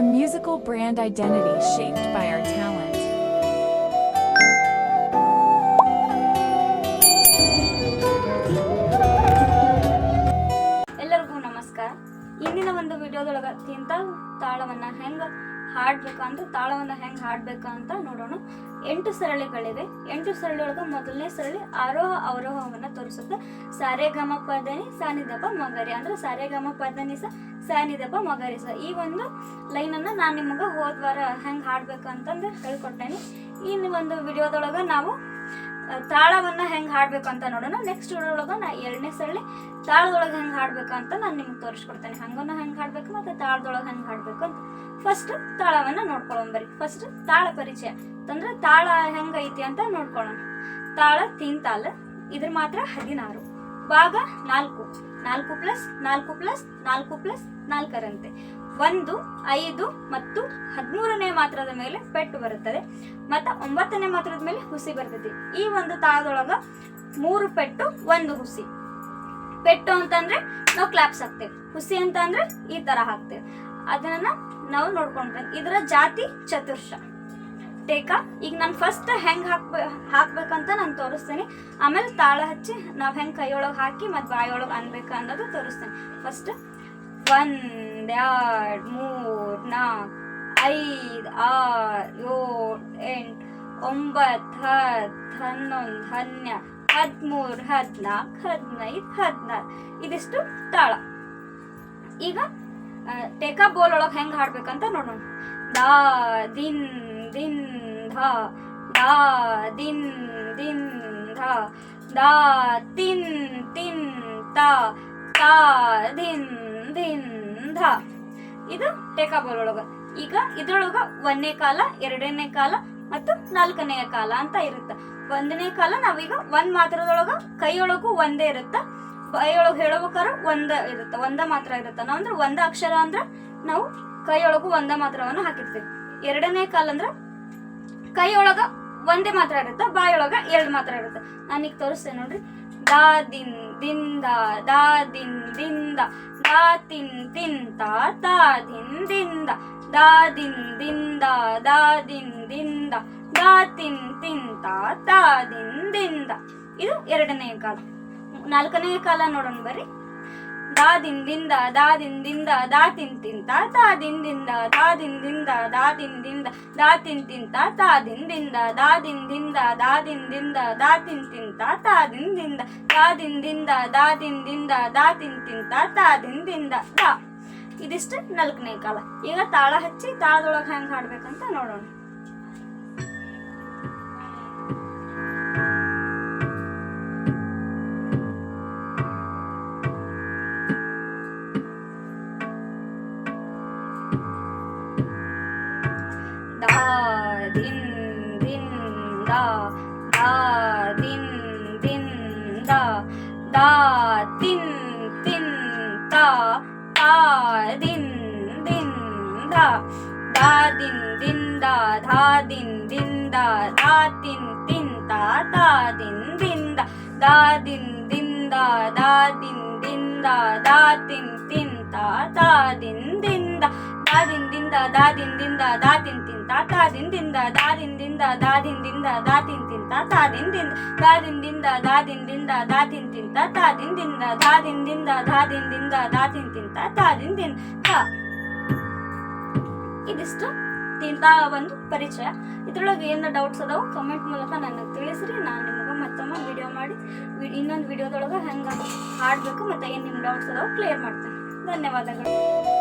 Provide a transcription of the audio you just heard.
a musical brand identity shaped by our talent. ಎಲ್ಲರಿಗೂ ನಮಸ್ಕಾರ. ಇಂದಿನ ಒಂದು ವಿಡಿಯೋದೊಳಗ ತಿಂತ ತಾಳವನ್ನ ಹೆಂಗ ಹಾಡ್ಬೇಕು ಅಂದ್ರೆ ತಾಳವನ್ನ ಹೆಂಗೆ ಹಾಡ್ಬೇಕು ಅಂತ ನೋಡೋಣ. ಎಂಟು ಸರಳಿಗಳಿವೆ. ಎಂಟು ಸರಳಿ ಒಳಗ ಮೊದಲನೇ ಸರಳಿ ಆರೋಹ ಅವರೋಹವನ್ನ ತೋರಿಸುತ್ತೆ. ಸಾರೆ ಗಮ ಪದನಿ ಸಾನಿದಪ ಮಗರಿ ಅಂದ್ರೆ ಸಾರೆ ಗಮ ಪದನಿ ಸ ಸಾನಿದಪ ಮಗರಿಸ ಈ ಒಂದು ಲೈನ್ ಅನ್ನ ನಾನು ನಿಮಗೆ ಹೋದ್ವಾರ ಹೆಂಗೆ ಹಾಡಬೇಕು ಅಂತಂದು ಹೇಳ್ಕೊಟ್ಟೇನಿ ಈ ಒಂದು ವಿಡಿಯೋದೊಳಗೆ ನಾವು ತಾಳವನ್ನು ಹೆಂಗ್ ಹಾಡ್ಬೇಕು ಅಂತ ನೋಡೋಣ. ನೆಕ್ಸ್ಟ್ ಒಳಗ ನಾ ಎರಡನೇ ಸರಳಿ ತಾಳದೊಳಗೆ ಹೆಂಗೆ ಹಾಡಬೇಕು ಅಂತ ನಾನು ನಿಮ್ಗೆ ತೋರಿಸ್ಕೊಡ್ತೇನೆ. ಹಂಗನ್ನ ಹೆಂಗೆ ಹಾಡ್ಬೇಕು ಮತ್ತೆ ತಾಳದೊಳಗೆ ಹೆಂಗೆ ಹಾಡ್ಬೇಕು ಅಂತ. ಫಸ್ಟ್ ತಾಳವನ್ನ ನೋಡ್ಕೊಳ್ಳೋಣ ಬರಿ ಫಸ್ಟ್ ತಾಳ ಪರಿಚಯ. ಅಂತಂದ್ರೆ ತಾಳ ಹೆಂಗೈತಿ ಅಂತ ನೋಡ್ಕೊಳ್ಳೋಣ. ತಾಳ, ತೀನ್ ತಾಳ, ಇದ್ರ ಮಾತ್ರ ಹದಿನಾರು, ಭಾಗ ನಾಲ್ಕು. ನಾಲ್ಕು ಪ್ಲಸ್ ನಾಲ್ಕು ಪ್ಲಸ್ ನಾಲ್ಕು ಪ್ಲಸ್ ನಾಲ್ಕರಂತೆ. ಒಂದು, ಐದು ಮತ್ತು ಹದಿಮೂರನೇ ಮಾತ್ರದ ಮೇಲೆ ಪೆಟ್ಟು ಬರುತ್ತದೆ. ಮತ್ತು ಒಂಬತ್ತನೇ ಮಾತ್ರದ ಮೇಲೆ ಹುಸಿ ಬರ್ತೈತಿ. ಈ ಒಂದು ತಾಳದೊಳಗೆ ಮೂರು ಪೆಟ್ಟು, ಒಂದು ಹುಸಿ. ಪೆಟ್ಟು ಅಂತಂದ್ರೆ ನಾವು ಕ್ಲಾಪ್ಸ್ ಹಾಕ್ತೇವೆ. ಹುಸಿ ಅಂತ ಅಂದ್ರೆ ಈ ತರ ಹಾಕ್ತೇವೆ. ಅದನ್ನ ನಾವು ನೋಡ್ಕೊಂಡ್ರೆ ಇದರ ಜಾತಿ ಚತುರ್ಶ. ಟೇಕ ಈಗ ನಾನು ಫಸ್ಟ್ ಹೆಂಗ್ ಹಾಕ್ಬೇ, ಹಾಕ್ಬೇಕಂತ ನಾನು ತೋರಿಸ್ತೇನೆ. ಆಮೇಲೆ ತಾಳ ಹಚ್ಚಿ ನಾವು ಹೆಂಗ್ ಕೈಯೊಳಗೆ ಹಾಕಿ ಮತ್ತು ಬಾಯೊಳಗೆ ಅನ್ಬೇಕು ಅನ್ನೋದು ತೋರಿಸ್ತೇನೆ. ಫಸ್ಟ್ ಒಂದ್, ಎರಡ್, ಮೂರ್ ನಾಲ್ಕು ಐದು, ಆರು, ಏಳು, ಎಂಟು, ಒಂಬತ್ತು, ಹತ್ತು, ಹನ್ನೊಂದು ಹನ್ನೆರಡು ಹದಿಮೂರು ಹದಿನಾಲ್ಕು ಹದಿನೈದು, ಹದಿನಾರು. ಇದಿಷ್ಟು ತಾಳ. ಈಗ ಟೇಕಾ ಬೋಲ್ ಒಳಗೆ ಹೆಂಗೆ ಹಾಡ್ಬೇಕಂತ ನೋಡೋಣ. ದಾ, ದಿನ್ ದಿನ್ ಧ ದಿನ್ ದಿನ್ ಧ ದಾ, ತಿನ್ ತಿನ್, ತಾ ತಾ ದಿನ್ ದಿನ್ ಧ ಇದು ಟೇಕಾ ಬೋಲ್ ಒಳಗ ಈಗ ಇದ್ರೊಳಗ ಒಂದನೇ ಕಾಲ, ಎರಡನೇ ಕಾಲ ಮತ್ತು ನಾಲ್ಕನೆಯ ಕಾಲ ಅಂತ ಇರುತ್ತೆ. ಒಂದನೇ ಕಾಲ ನಾವೀಗ ಒಂದ್ ಮಾತ್ರದೊಳಗ ಕೈಯೊಳಗೂ ಒಂದೇ ಇರುತ್ತ. ಕೈಯೊಳಗ ಹೇಳಬೇಕಾರ ಒಂದ ಇರುತ್ತೆ. ಒಂದ ಮಾತ್ರ ಇರುತ್ತೆ. ನಾವು ಅಂದ್ರೆ ಒಂದ ಅಕ್ಷರ ಅಂದ್ರೆ ನಾವು ಕೈಯೊಳಗೂ ಒಂದ ಮಾತ್ರವನ್ನು ಹಾಕಿರ್ತೀವಿ. ಎರಡನೇ ಕಾಲ ಅಂದ್ರೆ ಕೈಯೊಳಗ ಒಂದೇ ಮಾತ್ರ ಇರುತ್ತೆ, ಬಾಯೊಳಗ ಎರಡು ಮಾತ್ರ ಇರುತ್ತೆ. ಈಗ ತೋರಿಸ್ತೇನೆ ನೋಡ್ರಿ. ದಾ ದಿನ್ ದಿಂದ ದಾ ದಿನ್ ದಿಂದ ದಾ ತಿನ್ ತಿಂತ ತಾ ದಿನ್ ದಿಂದ ದಾ ದಿನ್ ದಿಂದ ದಾ ದಿನ್ ದಿಂದ ದಾ ತಿನ್ ತಿಂತ ತಾ ದಿನ್ ದಿಂದ ಇದು ಎರಡನೇ ಕಾಲ. ನಾಲ್ಕನೇ ಕಾಲ ನೋಡೋಣ ಬರ್ರಿ. ದಾ ದಿಂದಿಂದ ದಾ ತಿನ್ ದಾದಿಂದಿಂದ ತಾ ದಿಂದಿಂದ ದಾ ದಿಂದಿಂದ ದಾ ದಿಂದಿಂದ ದಾ ತಿನ್ ತಿಂತ ತಾ ದಿಂದಿಂದ ದಾ ದಿಂದಿಂದ ದಾ ದಿಂದಿಂದ ದಾ ತಿನ್ ತಿಂತ ತಾ ದಿಂದಿಂದ ದಾ ದಿಂದಿಂದ ದಾ ದಿಂದಿಂದ ದಾ ತಿನ್ ತಿಂತ ತಾ ದಿಂದಿಂದ ದಾ ಇದಿಷ್ಟು ನಾಲ್ಕನೇ ಕಾಲ ಈಗ ತಾಳ ಹಚ್ಚಿ ತಾಳದೊಳಗೆ ಹೆಂಗೆ ಹಾಡ್ಬೇಕಂತ ನೋಡೋಣ দা দা দিন দিন দা দা তিন তিন তা তা দিন দিন দা দা দিন দিন দা ধা দিন দিন দা দা তিন তিন তা তা দিন দিন দা দা দিন দিন দা দা দিন দিন দা দা তিন তিন তা তা দিন দিন দা ದಾದಿಂದಿಂದ ದಾದಿಂದಿಂದ ದಾ ದಿಂದಿಂದ ದಾ ದಾದಿಂದಿಂದ ತಿಂತಾ ತಾ ದಿಂದಿಂದ ದಾ ದಿಂದಿಂದ ತಾದಿಂದಿಂದ ದಾದಿಂದಿಂದ ದಾದಿಂದಿಂದ ತಿನ್ ತಿಂತ ದಾ ದಿ ದಿಂದ ದಾ ದಿಂದಿಂದ ದಾ ದಿಂದಿಂದ ದಾ ತಿನ್ ತಿಂತ ಒಂದು ಪರಿಚಯ ಇದ್ರೊಳಗೆ ಏನು ಡೌಟ್ಸ್ ಅದಾವು ಕಮೆಂಟ್ ಮೂಲಕ ನನಗೆ ತಿಳಿಸಿ ನಾನು ನಿಮಗೆ ಮತ್ತೊಮ್ಮೆ ವಿಡಿಯೋ ಮಾಡಿ ಇನ್ನೊಂದು ವಿಡಿಯೋದೊಳಗೆ ಹೆಂಗೆ ಹಾಡಬೇಕು ಮತ್ತು ಏನು ನಿಮ್ಮ ಡೌಟ್ಸ್ ಅದಾವ ಕ್ಲಿಯರ್ ಮಾಡ್ತೀನಿ ಧನ್ಯವಾದಗಳು